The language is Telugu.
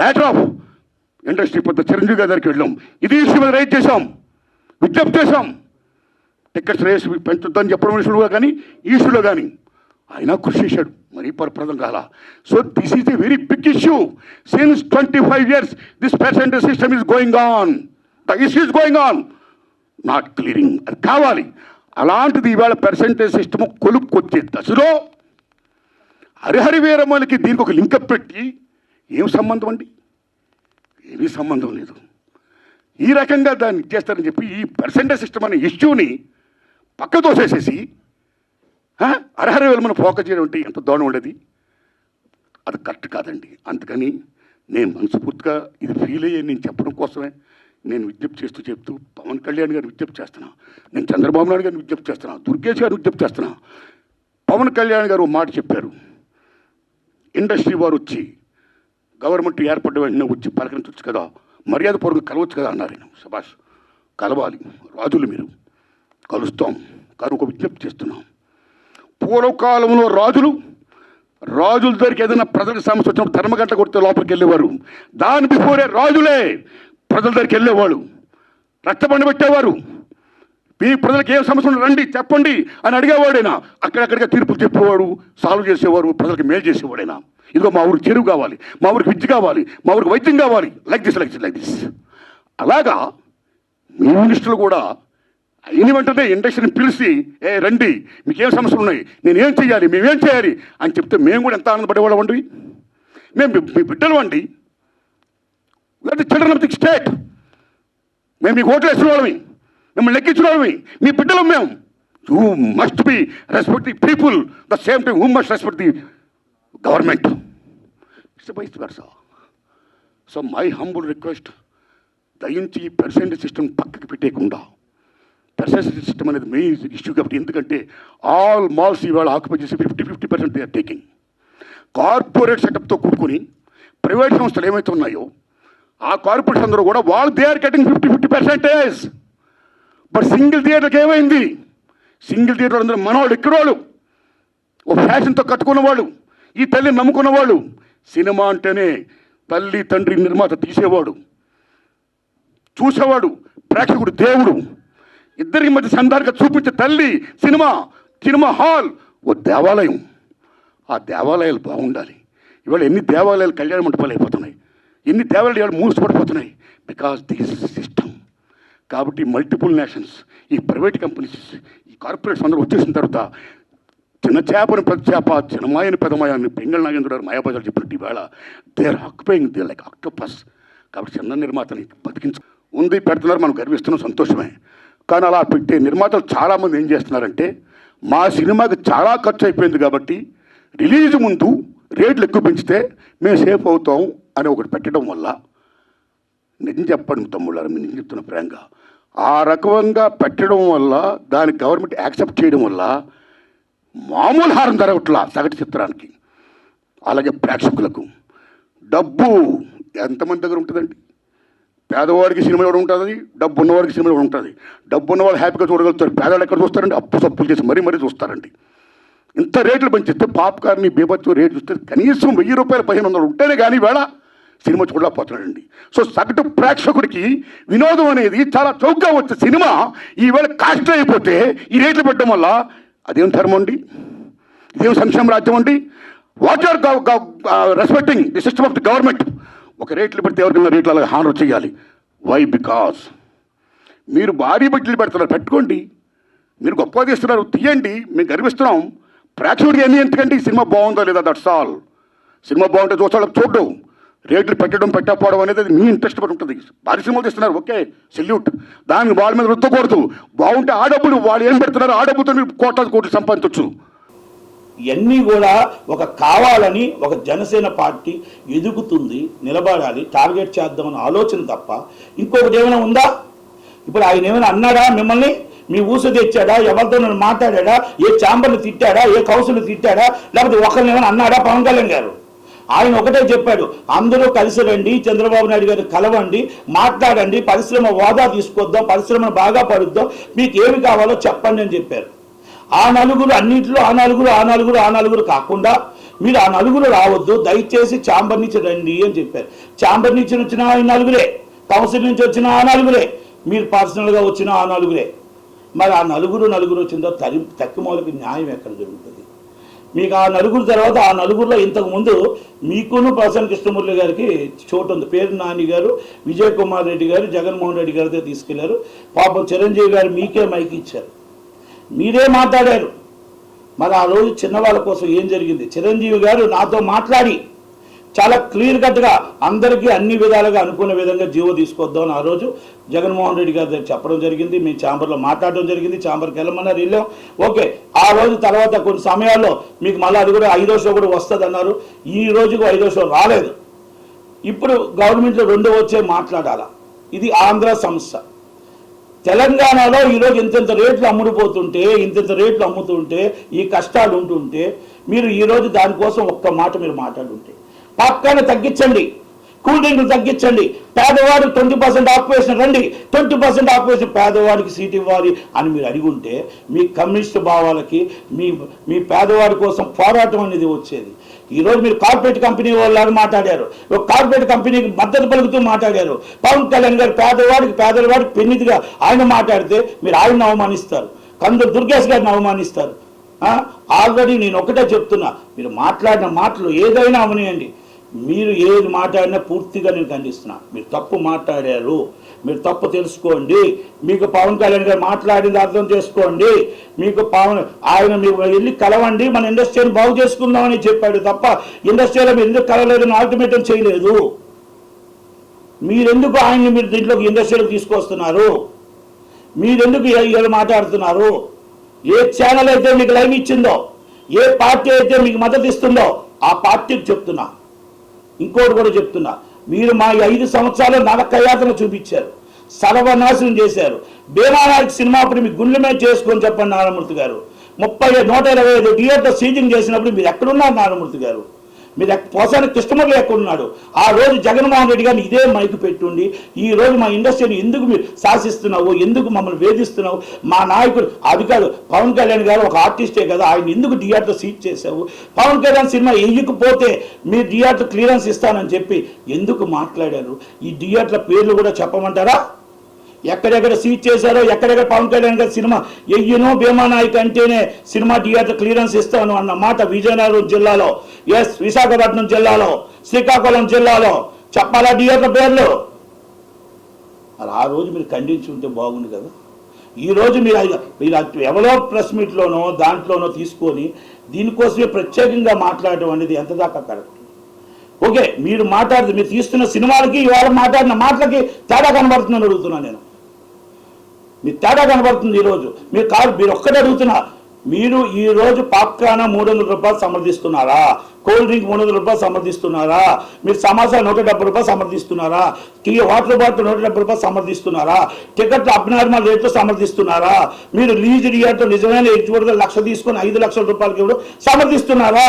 లేటర్ ఆఫ్ ఇండస్ట్రీ పెద్ద చిరంజీవి గారి దగ్గరికి వెళ్ళాం. ఇది ఇష్యూ మీద రైట్ చేశాం. విజ్ఞప్తి చేశాం. టికెట్స్ రేస్ పెంచుద్దని చెప్పడం విషయంలో కానీ ఈ ఇష్యూలో కానీ. ఆయన కృషి చేశాడు. మరీ పరప్రదం కాల. So this is a very big issue since twenty five years this percentage system is going on the issue is going on not clearing అది కావాలి. అలాంటిది ఇవాళ పర్సెంటేజ్ సిస్టమ్ కొలుపుకొచ్చే దశలో హరిహరి వీరమ్మలకి దీనికి ఒక లింకప్ పెట్టి ఏం సంబంధం అండి? ఏమీ సంబంధం లేదు. ఈ రకంగా దాన్ని ఇచ్చేస్తారని చెప్పి ఈ పర్సెంటేజ్ సిస్టమ్ అనే ఇష్యూని పక్క తోసేసేసి అర్హర వేలమని ఫోకస్ చేయడం అంటే ఎంత దోణం ఉండేది అది? కరెక్ట్ కాదండి. అందుకని నేను మనస్ఫూర్తిగా ఇది ఫీల్ అయ్యే నేను చెప్పడం కోసమే నేను విజ్ఞప్తి చేస్తూ చెప్తూ పవన్ కళ్యాణ్ గారిని విజ్ఞప్తి చేస్తున్నా. నేను చంద్రబాబు నాయుడు గారిని విజ్ఞప్తి చేస్తున్నా. దుర్గేష్ గారిని విజ్ఞప్తి చేస్తున్నా. పవన్ కళ్యాణ్ గారు మాట చెప్పారు. ఇండస్ట్రీ వారు వచ్చి గవర్నమెంట్ ఏర్పడ్డ వెంటనే వచ్చి పలకరించవచ్చు కదా. మర్యాద కలవచ్చు కదా అన్నారు ఆయన. సుభాష్ కలవాలి. రాజులు మీరు. కలుస్తాం. కానీ ఒక విజ్ఞప్తి చేస్తున్నాం. పూర్వకాలంలో రాజులు రాజుల దగ్గరికి ఏదైనా ప్రజలకు సమస్య వచ్చినప్పుడు ధర్మగంట కొడితే లోపలికి వెళ్ళేవారు. దాని బిఫోరే రాజులే ప్రజల దగ్గరికి వెళ్ళేవాళ్ళు. రక్తబండి పెట్టేవారు. మీ ప్రజలకు ఏం సమస్య ఉందో రండి చెప్పండి అని అడిగేవాడైనా అక్కడక్కడిగా తీర్పులు చెప్పేవాడు సాల్వ్ చేసేవారు ప్రజలకు మేలు చేసేవాడైనా. ఇదిగో మా ఊరికి చెరువు కావాలి మా ఊరికి విద్య కావాలి మా ఊరికి వైద్యం కావాలి. Like this like this like this అలాగా మీ మినిస్టర్లు కూడా అయిన వెంటనే ఇండస్ట్రీని పిలిచి ఏ రండి మీకేం సమస్యలు ఉన్నాయి? నేను ఏం చేయాలి మేమేం చేయాలి? అని చెప్తే మేము కూడా ఎంత ఆనందపడేవాళ్ళం అండి? మేము మీ- బిడ్డలు అండి. చిల్డ్రన్ ఆఫ్ ది స్టేట్ మేము మీకు ఓట్లు వేసిన వాళ్ళమి. మిమ్మల్ని లెక్కించిన వాళ్ళమి. మీ బిడ్డలం మేము. You must be respect the people the same time who must respect the government. It's vice versa so my humble request దయించి ఈ పర్సెంటేజ్ సిస్టమ్ పక్కకి పెట్టేయకుండా పర్సెంటేజ్ సిస్టమ్ అనేది మెయిన్ ఇష్యూ కాబట్టి ఎందుకంటే ఆల్ మాల్స్ ఇవాళ ఆక్యుపై చేసి fifty fifty percent they are taking corporate సెటప్తో కూడుకొని ప్రైవేట్ సంస్థలు ఏమైతే ఉన్నాయో ఆ కార్పొరేట్స్ అందరూ కూడా వాళ్ళు they are cutting fifty fifty percentage but single థియేటర్కి ఏమైంది? సింగిల్ థియేటర్ అందరూ మనవాళ్ళు ఎక్కడోళ్ళు ఓ ఫ్యాషన్తో కట్టుకున్న వాళ్ళు ఈ తల్లిని నమ్ముకున్నవాడు. సినిమా అంటేనే తల్లి తండ్రి నిర్మాత తీసేవాడు. చూసేవాడు. ప్రేక్షకుడు దేవుడు. ఇద్దరికి మధ్య సంధానంగా చూపించే తల్లి సినిమా సినిమా హాల్ ఓ దేవాలయం. ఆ దేవాలయాలు బాగుండాలి. ఇవాళ ఎన్ని దేవాలయాలు కళ్యాణ మండపాలు అయిపోతున్నాయి. ఎన్ని దేవాలయాలు ఇవాళ మూసిపడిపోతున్నాయి బికాస్ దిస్ సిస్టమ్ కాబట్టి మల్టిపుల్ నేషన్స్ ఈ ప్రైవేట్ కంపెనీస్ ఈ కార్పొరేట్స్ అందరూ వచ్చేసిన తర్వాత చిన్న చేపని పెద్ద చేప చిన్నమాయని పెదమాయని పెంగళ నాగేంద్ర గారు మాయాబజార్ చెప్పినట్టు ఈవేళ there are they like octopus. కాబట్టి చిన్న నిర్మాతని బతికించ. ఉంది పెడుతున్నారు మనం గర్విస్తున్నాం సంతోషమే. కానీ అలా పెట్టే నిర్మాతలు చాలామంది ఏం చేస్తున్నారంటే మా సినిమాకి చాలా ఖర్చు అయిపోయింది కాబట్టి రిలీజ్ ముందు రేట్లు ఎక్కువ పెంచితే మేము సేఫ్ అవుతాం అని ఒకటి పెట్టడం వల్ల నిజం చెప్పండి తమ్ముళ్ళారు మీరు నిజం చెప్తున్న ఫ్రాంక్గా ఆ రకంగా పెట్టడం వల్ల దాని గవర్నమెంట్ యాక్సెప్ట్ చేయడం వల్ల మామూలు హారం జరగట్లా సగటు చిత్రానికి. అలాగే ప్రేక్షకులకు. డబ్బు ఎంతమంది దగ్గర ఉంటుందండి? పేదవాడికి సినిమా ఇవ్వడం ఉంటుంది? డబ్బు ఉన్నవాడికి సినిమా ఇవ్వడం ఉంటుంది? డబ్బు ఉన్నవాళ్ళు హ్యాపీగా చూడగలుగుతారు. పేదవాళ్ళు ఎక్కడ చూస్తారండి? అప్పు సప్పులు చేసి మరీ మరీ చూస్తారండి. ఇంత రేట్లు పెంచిస్తే పాప్కార్న్ బీభత్సం రేటు చూస్తే కనీసం వెయ్యి రూపాయలు పదిహేను వందలు ఉంటేనే కానీ వేళ సినిమా చూడలేకపోతున్నాడండి. సో సగటు ప్రేక్షకుడికి వినోదం అనేది చాలా చౌకగా వచ్చే సినిమా ఈవేళ కాస్ట్ అయిపోతే ఈ రేట్లు పెట్టడం వల్ల అదేం ధర్మం అండి? ఇదేం సంక్షేమ రాజ్యం అండి? What are respecting the system of the government ఒక రేట్లు పెడితే ఎవరికైనా రేట్లు అలాగే హానర్ చేయాలి. వై బికాస్ మీరు భారీ బడ్జెట్లు పెడుతున్నారు. పెట్టుకోండి. మీరు గొప్పగా తీస్తున్నారు తీయండి. మేము గర్విస్తున్నాం. ప్రేక్షకుడికి ఎన్ని ఎందుకంటే ఈ సినిమా బాగుందో లేదా? దట్స్ ఆల్ సినిమా బాగుంటే చూస్తాడు. చూడడం రేట్లు పెట్టడం పెట్టకపోవడం అనేది అది మీ ఇంట్రెస్ట్ పడి ఉంటుంది. పరిశ్రమలు సినిమాలు తీస్తున్నారు ఓకే సెల్యూట్. దానికి వాళ్ళ మీద రుద్దకూడదు. బాగుంటే ఆ డబ్బులు వాళ్ళు ఏం పెడుతున్నారు ఆ డబ్బుతో మీరు కోట్లాది కోట్లు సంపాదించవచ్చు ఇవన్నీ కూడా ఒక కావాలని ఒక జనసేన పార్టీ ఎదుగుతుంది నిలబడాలి టార్గెట్ చేద్దామన్న ఆలోచన తప్ప ఇంకొకటి ఏమైనా ఉందా? ఇప్పుడు ఆయన ఏమైనా అన్నాడా మిమ్మల్ని? మీ ఊస తెచ్చాడా? ఎవరితో మాట్లాడా ఏ ఛాంబర్ని తిట్టాడా? ఏ కౌసులు తిట్టాడా? లేకపోతే ఒకరిని ఏమైనా అన్నాడా? పవన్ కళ్యాణ్ గారు? ఆయన ఒకటే చెప్పాడు అందరూ కలిసి రండి చంద్రబాబు నాయుడు గారు కలవండి మాట్లాడండి పరిశ్రమ హోదా తీసుకొద్దాం పరిశ్రమను బాగా పడుద్దాం మీకు ఏమి కావాలో చెప్పండి అని చెప్పారు. ఆ నలుగురు అన్నింటిలో ఆ నలుగురు ఆ నలుగురు ఆ నలుగురు కాకుండా మీరు ఆ నలుగురు రావద్దు దయచేసి ఛాంబర్ నుంచి రండి అని చెప్పారు. ఛాంబర్ నుంచి వచ్చిన ఆ నలుగురే కౌన్సిల్ నుంచి వచ్చిన ఆ నలుగురే మీరు పర్సనల్గా వచ్చిన ఆ నలుగురే. మరి ఆ నలుగురు నలుగురు వచ్చిందో తరి తక్కువకి న్యాయం ఎక్కడ జరుగుతుంది మీకు ఆ నలుగురు తర్వాత ఆ నలుగురిలో ఇంతకుముందు మీకును ప్రసన్న కృష్ణమూర్తి గారికి చోటు ఉంది. పేరు నాని గారు విజయ్ కుమార్ రెడ్డి గారు జగన్మోహన్ రెడ్డి గారితో తీసుకెళ్ళారు. పాపం చిరంజీవి గారు మీకే మైక్ ఇచ్చారు. మీరే మాట్లాడారు. మరి ఆ రోజు చిన్నవాళ్ళ కోసం ఏం జరిగింది? చిరంజీవి గారు నాతో మాట్లాడి. చాలా క్లియర్ కట్గా అందరికీ అన్ని విధాలుగా అనుకున్న విధంగా జీవో తీసుకొద్దామని ఆ రోజు జగన్మోహన్ రెడ్డి గారు చెప్పడం జరిగింది. మీ ఛాంబర్లో మాట్లాడడం జరిగింది. ఛాంబర్కి వెళ్ళమన్నారు వెళ్ళాం. ఓకే ఆ రోజు తర్వాత కొన్ని సమయాల్లో మీకు మళ్ళీ అది కూడా ఐదో షో కూడా వస్తుంది అన్నారు ఈ రోజుకు ఐదో షో రాలేదు. ఇప్పుడు గవర్నమెంట్లో రెండో వచ్చే మాట్లాడాలా? ఇది ఆంధ్ర సంస్థ. తెలంగాణలో ఈరోజు ఇంతంత రేట్లు అమ్ముడుపోతుంటే ఇంతంత రేట్లు అమ్ముతుంటే ఈ కష్టాలు ఉంటుంటే మీరు ఈరోజు దానికోసం ఒక్క మాట మీరు మాట్లాడుంటే పాప్కార్న్ తగ్గించండి. కూల్ డ్రింక్లు తగ్గించండి. పేదవాడు ట్వంటీ పర్సెంట్ ఆపరేషన్ రండి. ట్వంటీ పర్సెంట్ ఆపరేషన్ పేదవాడికి సీట్ ఇవ్వాలి అని మీరు అడిగి ఉంటే మీ కమ్యూనిస్ట్ భావాలకి మీ మీ పేదవాడి కోసం పోరాటం అనేది వచ్చేది. ఈరోజు మీరు కార్పొరేట్ కంపెనీ వాళ్ళు మాట్లాడారు. ఒక కార్పొరేట్ కంపెనీకి మద్దతు పలుకుతూ మాట్లాడారు. పవన్ కళ్యాణ్ గారు పేదవాడికి పేదవాడికి పెన్నిదిగా ఆయన మాట్లాడితే మీరు ఆయన అవమానిస్తారు. కందులు దుర్గేష్ గారిని అవమానిస్తారు. ఆల్రెడీ నేను ఒకటే చెప్తున్నా. మీరు మాట్లాడిన మాటలు ఏదైనా అవనియండి. మీరు ఏది మాట్లాడినా పూర్తిగా నేను ఖండిస్తున్నా. మీరు తప్పు మాట్లాడారు. మీరు తప్పు తెలుసుకోండి. మీకు పవన్ కళ్యాణ్ గారు మాట్లాడింది అర్థం చేసుకోండి. మీకు పవన్ ఆయన మీకు వెళ్ళి కలవండి. మన ఇండస్ట్రీని బాగు చేసుకుందామని చెప్పాడు తప్ప ఇండస్ట్రీలో మీరు ఎందుకు కలవలేదని ఆల్టిమేటం చేయలేదు. మీరెందుకు ఆయన్ని మీరు దీంట్లోకి ఇండస్ట్రీలోకి తీసుకొస్తున్నారు? మీరెందుకు ఇలా మాట్లాడుతున్నారు? ఏ ఛానల్ అయితే మీకు లైవ్ ఇచ్చిందో ఏ పార్టీ అయితే మీకు మద్దతు ఇస్తుందో ఆ పార్టీకి చెప్తున్నా. ఇంకోటి కూడా చెప్తున్నా. మీరు మా ఐదు సంవత్సరాలు నరకయాతన చూపించారు. సర్వనాశనం చేశారు. భీమానాయక్ సినిమా అప్పుడు మీ గుండె మీద చేసుకొని చెప్పండి నారాయణమూర్తి గారు. ముప్పై నూట ఇరవై ఐదు థియేటర్ సీజింగ్ చేసినప్పుడు మీరు ఎక్కడున్నారు నారాయణమూర్తి గారు? మీరు ఎక్- పోసాని కృష్ణమూర్తి ఎక్కడున్నాడు ఆ రోజు జగన్మోహన్ రెడ్డి గారిని ఇదే మైకు పెట్టుండి ఈ రోజు మా ఇండస్ట్రీని ఎందుకు మీరు శాసిస్తున్నావు ఎందుకు మమ్మల్ని వేధిస్తున్నావు? మా నాయకుడు అది కాదు పవన్ కళ్యాణ్ గారు ఒక ఆర్టిస్టే కదా ఆయన ఎందుకు థియేటర్ సీట్ చేశావు? పవన్ కళ్యాణ్ సినిమా వేయకపోతే మీరు థియేటర్ క్లియరెన్స్ ఇస్తానని చెప్పి ఎందుకు మాట్లాడారు? ఈ థియేటర్ల పేర్లు కూడా చెప్పమంటారా? ఎక్కడెక్కడ సీట్ చేశారో ఎక్కడెక్కడ పవన్ కళ్యాణ్ గారి సినిమా ఎయ్యనో భీమా నాయక్ అంటేనే సినిమా థియేటర్ క్లియరెన్స్ ఇస్తాను అన్న మాట విజయనగరం జిల్లాలో ఎస్ విశాఖపట్నం జిల్లాలో శ్రీకాకుళం జిల్లాలో. చెప్పాలా థియేటర్ పేర్లు? మరి ఆ రోజు మీరు ఖండించి ఉంటే బాగుంది కదా. ఈరోజు మీరు మీరు ఎవరో ప్రెస్ మీట్లోనో దాంట్లోనో తీసుకొని దీనికోసమే ప్రత్యేకంగా మాట్లాడడం అనేది ఎంత దాకా కరెక్ట్? ఓకే మీరు మాట్లాడదు మీరు తీస్తున్న సినిమాలకి ఇవాళ మాట్లాడిన మాటలకి తేడా కనబడుతుందని అడుగుతున్నాను నేను. మీ తేడా కనబడుతుంది ఈరోజు. మీరు కాదు మీరు ఒక్కటే అడుగుతున్నా మీరు ఈరోజు రోజు పాప్కార్న్ మూడు వందల రూపాయలు సమర్థిస్తున్నారా? కూల్ డ్రింక్ మూడు వందల రూపాయలు సమర్థిస్తున్నారా? మీరు సమాసా నూట డెబ్బై రూపాయలు సమర్థిస్తున్నారా? టీ వాటర్ బాటిల్ నూట డెబ్బై రూపాయలు సమర్థిస్తున్నారా? టికెట్ అబ్నార్మల్ రేట్లో సమర్థిస్తున్నారా? మీరు లీజ్ రియాతో నిజమైన ఎడ్చుబడిగా లక్ష తీసుకొని ఐదు లక్షల రూపాయలకి ఇవ్వడం సమర్థిస్తున్నారా?